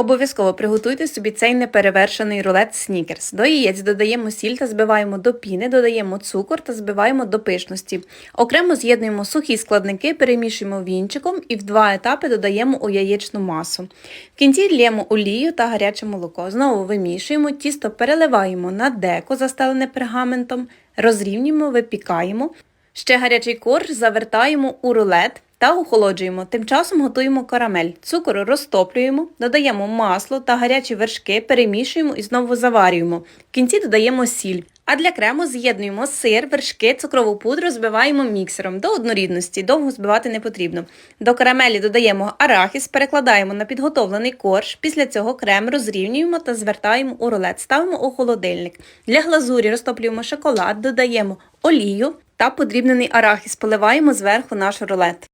Обов'язково приготуйте собі цей неперевершений рулет снікерс. До яєць додаємо сіль та збиваємо до піни, додаємо цукор та збиваємо до пишності. Окремо з'єднуємо сухі складники, перемішуємо вінчиком і в два етапи додаємо у яєчну масу. В кінці лємо олію та гаряче молоко. Знову вимішуємо, тісто переливаємо на деко, застелене пергаментом, розрівнюємо, випікаємо. Ще гарячий корж завертаємо у рулет та охолоджуємо. Тим часом готуємо карамель. Цукор розтоплюємо, додаємо масло та гарячі вершки, перемішуємо і знову заварюємо. В кінці додаємо сіль. А для крему з'єднуємо сир, вершки, цукрову пудру, збиваємо міксером до однорідності, довго збивати не потрібно. До карамелі додаємо арахіс, перекладаємо на підготовлений корж. Після цього крем розрівнюємо та звертаємо у рулет, ставимо у холодильник. Для глазурі розтоплюємо шоколад, додаємо олію та подрібнений арахіс, поливаємо зверху наш рулет.